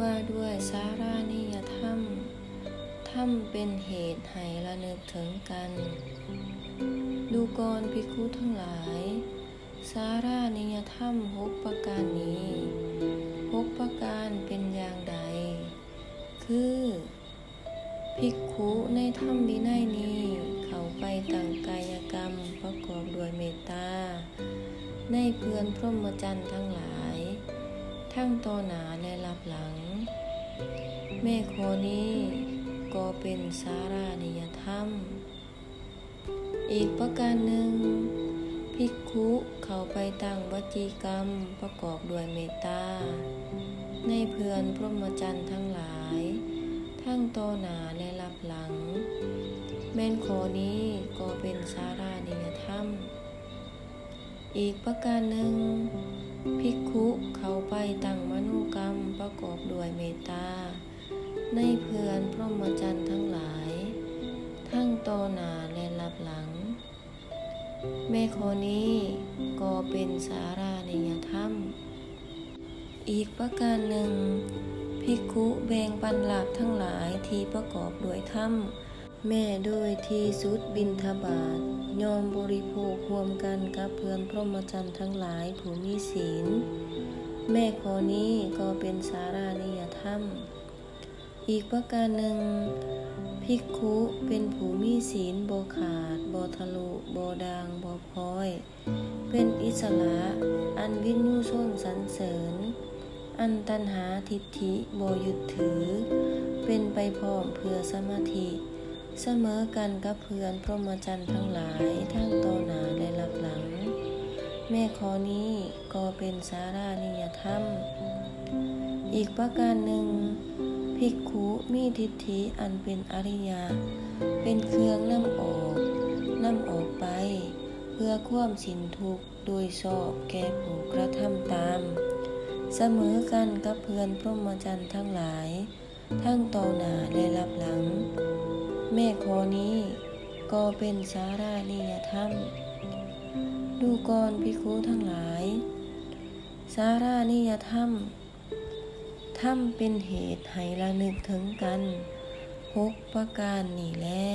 ว่าด้วยสารานิยธรรมธรรมเป็นเหตุให้ระนึกถึงกัน ดูกรภิกขุทั้งหลาย สารานิยธรรมหกประการนี้หกประการเป็นอย่างใด คือภิกขุในธรรมวินัยนี้ เขาไปตั้งกายกรรมประกอบด้วยเมตตา ในเพื่อนพรหมจรรย์ทั้งหลาย ทั้งต่อหนาและรับหลัง แม่โคนี้ก็เป็นสารานิยธรรม อีกประการหนึ่ง ภิกขุเขาไปตั้งวจีกรรมประกอบด้วยเมตตา ในเพื่อนพรหมจรรย์ทั้งหลาย ทั้งต่อหนาและรับหลัง แม่นโคนี้ก็เป็นสารานิยธรรม อีกประการหนึ่ง ภิกขุเขาไปตั้งมนุกรรมประกอบด้วยเมตตา ในเพื่อนพรหมจรรย์ทั้งหลาย ทั้งโตหนาและรับหลัง แม่โคนี้ก็เป็นสารานิยธรรม อีกประการหนึ่ง ภิกขุแบ่งปันหลักทั้งหลายที่ประกอบด้วยธรรมแม่โดยที่สุดบินทบาทยอมบริโภครวมกันกับเพื่อนพรหมจรรย์ทั้งหลายผู้มีศีล แม่ขอนี้ก็เป็นสารานิยธรรม อีกประการหนึ่งภิกขุเป็นผู้มีศีลบ่ขาดบ่ทะลุบ่ดังบ่พลอย เป็นอิสระอันวินยูชนสรรเสริญ อันตันหาทิฏฐิบ่ยึดถือ เป็นไปพร้อมเพื่อสมาธิ เสมอกันกับเพื่อนพรหมจรรย์ทั้งหลายทั้งต่อหนาและรับหลัง แม่ขอนี้ก็เป็นสารานิยธรรม อีกประการหนึ่ง ภิกขุมีทิฏฐิอันเป็นอริยะเป็นเครื่องนำออกนำออกไป เพื่อความสินทุกข์โดยชอบแก่ผู้กระทำตาม เสมอกันกับเพื่อนพรหมจรรย์ทั้งหลาย ทั้งต่อหน้าและรับหลัง แม่ขอนี้ก็เป็นสารานิยธรรม ดูกรภิกขุทั้งหลาย สารานิยธรรม ธรรมเป็นเหตุให้ระนึกถึงกันหกประการนี่แหละ